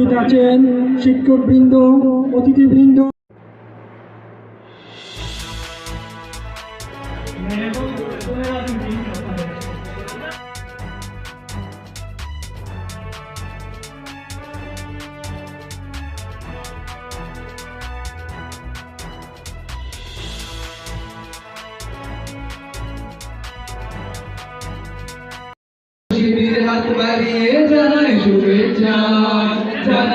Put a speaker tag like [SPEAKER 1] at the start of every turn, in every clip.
[SPEAKER 1] উপস্থিত আছেন শিক্ষকবৃন্দ অতিথিবৃন্দ।
[SPEAKER 2] হাত বাড়িয়ে জানাই শুভেচ্ছা।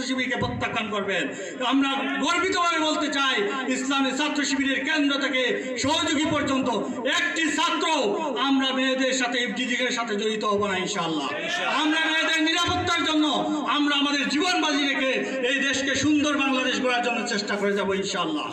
[SPEAKER 3] ছাত্র শিবিরকে প্রত্যাখ্যান করবেন। আমরা গর্বিতভাবে বলতে চাই, ইসলামের ছাত্র শিবিরের কেন্দ্র থেকে সহযোগী পর্যন্ত একটি ছাত্র আমরা মেয়েদের সাথে ইফটিজিকের সাথে জড়িত হব না, ইনশাআল্লাহ। আমরা মেয়েদের নিরাপত্তার জন্য আমরা আমাদের জীবন বাজি রেখে এই দেশকে সুন্দর বাংলাদেশ গড়ার জন্য চেষ্টা করে যাব, ইনশাআল্লাহ।